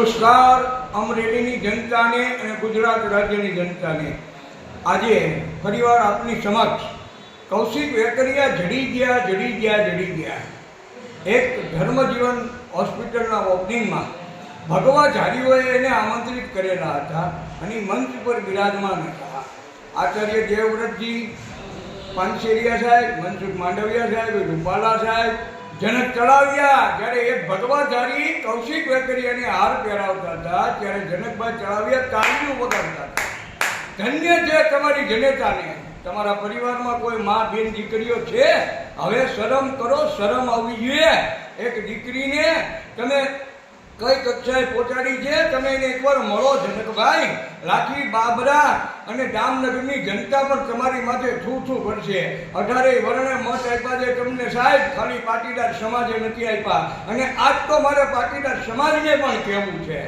નમસ્કાર અમરેલીની જનતાને અને ગુજરાત રાજ્યની જનતાને. આજે ફરીવાર આપની સમક્ષ કૌશિક વેકરિયા જડી ગયા જડી ગયા જડી ગયા. એક ધર્મજીવન હોસ્પિટલના ઓપનિંગમાં ભગવા ઝારીઓએ એને આમંત્રિત કરેલા હતા અને મંચ પર બિરાજમાન હતા. આચાર્ય દેવવ્રતજી, પાનસેરિયા સાહેબ, મનસુખ માંડવિયા સાહેબ, રૂપાલા સાહેબ જનક ચડાવ્યા, જ્યારે એ ભગવાધારી કૌશિક વેકરિયાને હાર પહેરાવતા હતા, ત્યારે જનકભાઈ ચડાવ્યા તાળીઓ વગાડતા હતા. ધન્ય છે તમારી જનેતાને. તમારા પરિવારમાં કોઈ મા, બેન, દીકરીઓ છે? હવે શરમ કરો, શરમ આવવી જોઈએ. એક દીકરીને તમે કઈ કક્ષાએ પહોંચાડી છે? તમે એને એકવાર મળો, જનકભાઈ. લાઠી, બાબરા અને જામનગરની જનતા પણ તમારી માથે થૂ થૂ કરશે અઢારે વર્ણે મત આપ્યા છે તમને સાહેબ. ખાલી પાટીદાર સમાજે નથી આપ્યા. અને આજ તો મારે પાટીદાર સમાજને પણ કહેવું છે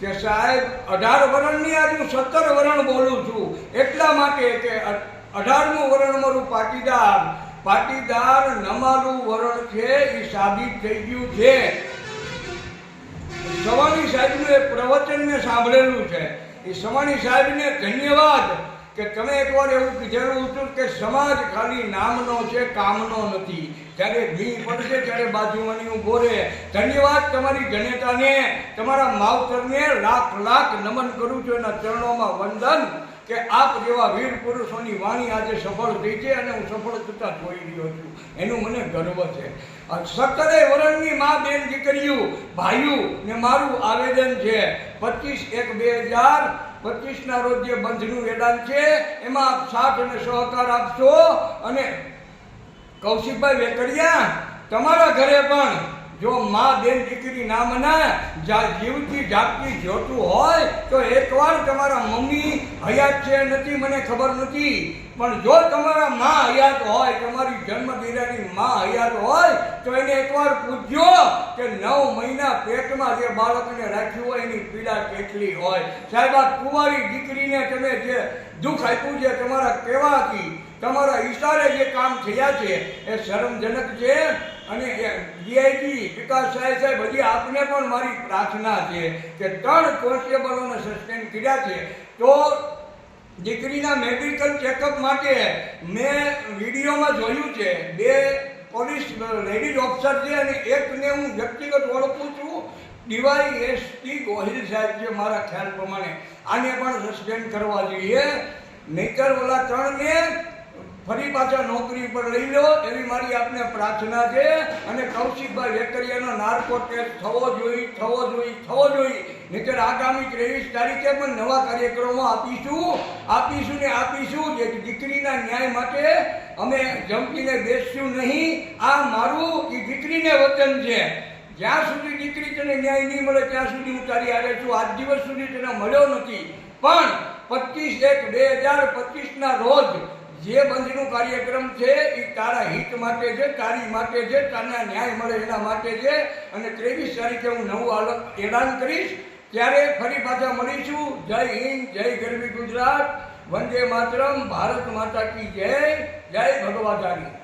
કે સાહેબ, અઢાર વર્ણની આજ હું સત્તર વર્ણ બોલું છું. એટલા માટે કે અઢારમું વર્ણ મારું પાટીદાર. પાટીદાર નમારું વર્ણ છે એ સાબિત થઈ ગયું છે. સાહેબનું એક પ્રવચન મેં સાંભળેલું છે. એ સમાણી સાહેબને ધન્યવાદ કે તમે એકવાર એવું કીધેલું હતું કે સમાજ ખાલી નામનો છે, કામનો નથી. જ્યારે ભી પડશે, ત્યારે બાજુમાંની ઊભો રહે. ધન્યવાદ તમારી જનેતાને. તમારા માવતરને લાખ લાખ નમન કરું છું. એના ચરણોમાં વંદન. કે આપ જેવા વીર પુરુષોની વાણી આજે સફળ થઈ છે અને હું સફળ થતા જોઈ રહ્યો છું. એનું મને ગર્વ છે. સત્તરે વરણની મા બેન દીકરીઓ, ભાઈઓ ને મારું આવેદન છે. પચીસ એક બે હજાર પચીસના રોજ જે બંધનું એલાન છે, એમાં આપ સાથ અને સહકાર આપશો. અને કૌશિકભાઈ વેકરિયા, તમારા ઘરે પણ જો મા બેન દીકરી ના મને જીવતી જાગતી જોતું હોય, તો એકવાર તમારા મમ્મી હયાત છે નથી મને ખબર નથી. પણ જો તમારા મા હયાત હોય, તમારી જન્મ દીરાની મા હયાત હોય, તો એને એકવાર પૂછજો કે નવ મહિના પેટમાં જે બાળકને રાખ્યું હોય, એની પીડા કેટલી હોય. સાહેબ, આ કુંવારી દીકરીને તમે જે દુઃખ આપ્યું છે, તમારા કહેવાથી તમારા ઈશારે જે કામ થયા છે, એ શરમજનક છે. અને ડીઆઈજી વિકાસ સાહેબ સાહેબ, હજી આપને પણ મારી પ્રાર્થના છે કે ત્રણ કોન્સ્ટેબલોને સસ્પેન્ડ કર્યા છે. તો દીકરીના મેડિકલ ચેકઅપ માટે મેં વિડીયોમાં જોયું છે, બે પોલીસ લેડીઝ ઓફિસર છે અને એકને હું વ્યક્તિગત ઓળખું છું ડીવાય એસપી ગોહિલ સાહેબ છે મારા ખ્યાલ પ્રમાણે. આને પણ સસ્પેન્ડ કરવા જોઈએ. નહીતર ઓલા ત્રણને ફરી પાછા નોકરી પર લઈ લો, એવી મારી આપને પ્રાર્થના છે. અને કૌશિકભાઈ વેકરિયાનો નાર્કો ટેસ્ટ થવો જોઈએ થવો જોઈએ થવો જોઈએ. નહીતર આગામી ત્રેવીસ તારીખે પણ નવા કાર્યક્રમો આપીશું. આપીશું ને આપીશું જે દીકરીના ન્યાય માટે અમે જમકીને બેસશું નહીં. આ મારું એ દીકરીને વચન છે. જ્યાં સુધી દીકરી તને ન્યાય નહીં મળે, ત્યાં સુધી હું તારી આવે છું. આજ દિવસ સુધી તને મળ્યો નથી. પણ પચીસ એક બે હજાર પચીસના રોજ જે બંધનો કાર્યક્રમ છે, એ તારા હિત માટે છે, તારી માટે છે, તારના ન્યાય મળે એના માટે છે. અને ત્રેવીસ તારીખે હું નવું એલાન કરીશ. ત્યારે ફરી પાછા મળીશું. જય હિન્દ, જય ગરવી ગુજરાત. વંદે માતરમ. ભારત માતા કી જય. જય ભગવાધારી